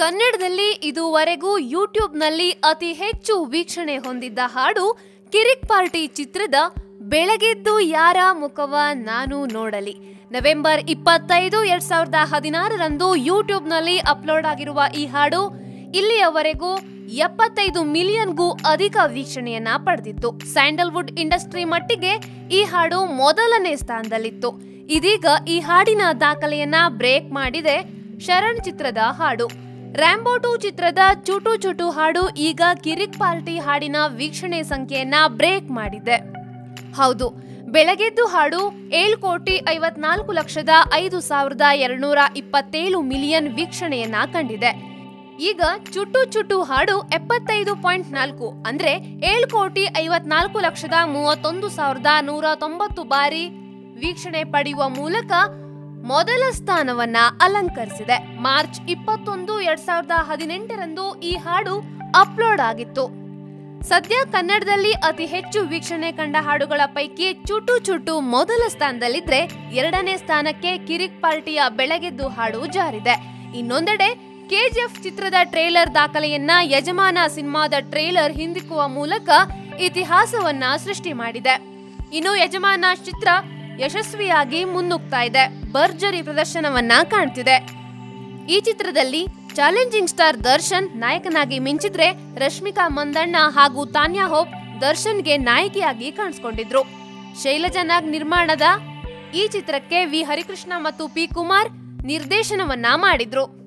ಕನ್ನಡದಲ್ಲಿ ಇದುವರೆಗೂ ಯೂಟ್ಯೂಬ್ನಲ್ಲಿ ಅತಿ ಹೆಚ್ಚು ವೀಕ್ಷಣೆ ಹೊಂದಿದ್ದ ಹಾಡು ಕಿರಿಕ್ ಪಾರ್ಟಿ ಚಿತ್ರದ ಬೆಳಗೆದ್ದು ಯಾರ ಮುಖವ ನಾನು ನೋಡಲಿ. ನವೆಂಬರ್ ಇಪ್ಪತ್ತೈದು, ಎರಡ್ ಸಾವಿರದ ಹದಿನಾರರಂದು ಯೂಟ್ಯೂಬ್ನಲ್ಲಿ ಅಪ್ಲೋಡ್ ಆಗಿರುವ ಈ ಹಾಡು ಇಲ್ಲಿಯವರೆಗೂ ಎಪ್ಪತ್ತೈದು ಮಿಲಿಯನ್ಗೂ ಅಧಿಕ ವೀಕ್ಷಣೆಯನ್ನ ಪಡೆದಿತ್ತು. ಸ್ಯಾಂಡಲ್ವುಡ್ ಇಂಡಸ್ಟ್ರಿ ಮಟ್ಟಿಗೆ ಈ ಹಾಡು ಮೊದಲನೇ ಸ್ಥಾನದಲ್ಲಿತ್ತು. ಇದೀಗ ಈ ಹಾಡಿನ ದಾಖಲೆಯನ್ನ ಬ್ರೇಕ್ ಮಾಡಿದೆ ಶರಣ್ ಚಿತ್ರದ ಹಾಡು. ರ್ಯಾಂಬೋ ಟು ಚಿತ್ರದ ಚುಟು ಚುಟು ಹಾಡು ಈಗ ಕಿರಿಕ್ ಪಾರ್ಟಿ ಹಾಡಿನ ವೀಕ್ಷಣೆ ಸಂಖ್ಯೆಯನ್ನ ಬ್ರೇಕ್ ಮಾಡಿದೆ. ಹೌದು, ಬೆಳಗೆದ್ದು ಹಾಡು ಏಳು ಕೋಟಿ ಐವತ್ನಾಲ್ಕು ಲಕ್ಷದ ಐದು ಸಾವಿರದ ಎರಡ್ನೂರ ಇಪ್ಪತ್ತೇಳು ಮಿಲಿಯನ್ ವೀಕ್ಷಣೆಯನ್ನ ಕಂಡಿದೆ. ಈಗ ಚುಟು ಚುಟು ಹಾಡು ಎಪ್ಪತ್ತೈದು ಪಾಯಿಂಟ್ ನಾಲ್ಕು ಅಂದ್ರೆ ಏಳು ಕೋಟಿ ಐವತ್ನಾಲ್ಕು ಲಕ್ಷದ ಮೂವತ್ತೊಂದು ಸಾವಿರದ ನೂರ ತೊಂಬತ್ತು ಬಾರಿ ವೀಕ್ಷಣೆ ಪಡೆಯುವ ಮೂಲಕ ಮೊದಲ ಸ್ಥಾನವನ್ನ ಅಲಂಕರಿಸಿದೆ. ಮಾರ್ಚ್ ಇಪ್ಪತ್ತೊಂದು, ಎರಡ್ ಸಾವಿರದ ಹದಿನೆಂಟರಂದು ಈ ಹಾಡು ಅಪ್ಲೋಡ್ ಆಗಿತ್ತು. ಸದ್ಯ ಕನ್ನಡದಲ್ಲಿ ಅತಿ ಹೆಚ್ಚು ವೀಕ್ಷಣೆ ಕಂಡ ಹಾಡುಗಳ ಪೈಕಿ ಚುಟು ಚುಟು ಮೊದಲ ಸ್ಥಾನದಲ್ಲಿದ್ರೆ ಎರಡನೇ ಸ್ಥಾನಕ್ಕೆ ಕಿರಿಕ್ ಪಾರ್ಟಿಯ ಬೆಳಗೆದ್ದು ಹಾಡು ಜಾರಿದೆ. ಇನ್ನೊಂದೆಡೆ ಕೆಜಿಎಫ್ ಚಿತ್ರದ ಟ್ರೇಲರ್ ದಾಖಲೆಯನ್ನ ಯಜಮಾನ ಸಿನಿಮಾದ ಟ್ರೇಲರ್ ಹಿಂದಿಕ್ಕುವ ಮೂಲಕ ಇತಿಹಾಸವನ್ನ ಸೃಷ್ಟಿ ಮಾಡಿದೆ. ಇನ್ನು ಯಜಮಾನ ಚಿತ್ರ ಯಶಸ್ವಿಯಾಗಿ ಮುನ್ನುಗ್ತಾ ಇದೆ. ಭರ್ಜರಿ ಪ್ರದರ್ಶನವನ್ನ ಕಾಣ್ತಿದೆ. ಈ ಚಿತ್ರದಲ್ಲಿ ಚಾಲೆಂಜಿಂಗ್ ಸ್ಟಾರ್ ದರ್ಶನ್ ನಾಯಕನಾಗಿ ಮಿಂಚಿದ್ರೆ ರಶ್ಮಿಕಾ ಮಂದಣ್ಣ ಹಾಗೂ ತಾನ್ಯಾ ಹೋಪ್ ದರ್ಶನ್ಗೆ ನಾಯಕಿಯಾಗಿ ಕಾಣಿಸ್ಕೊಂಡಿದ್ರು. ಶೈಲಜನಾಗ್ ನಿರ್ಮಾಣದ ಈ ಚಿತ್ರಕ್ಕೆ ವಿ. ಹರಿಕೃಷ್ಣ ಮತ್ತು ಪಿ. ಕುಮಾರ್ ನಿರ್ದೇಶನವನ್ನ ಮಾಡಿದ್ರು.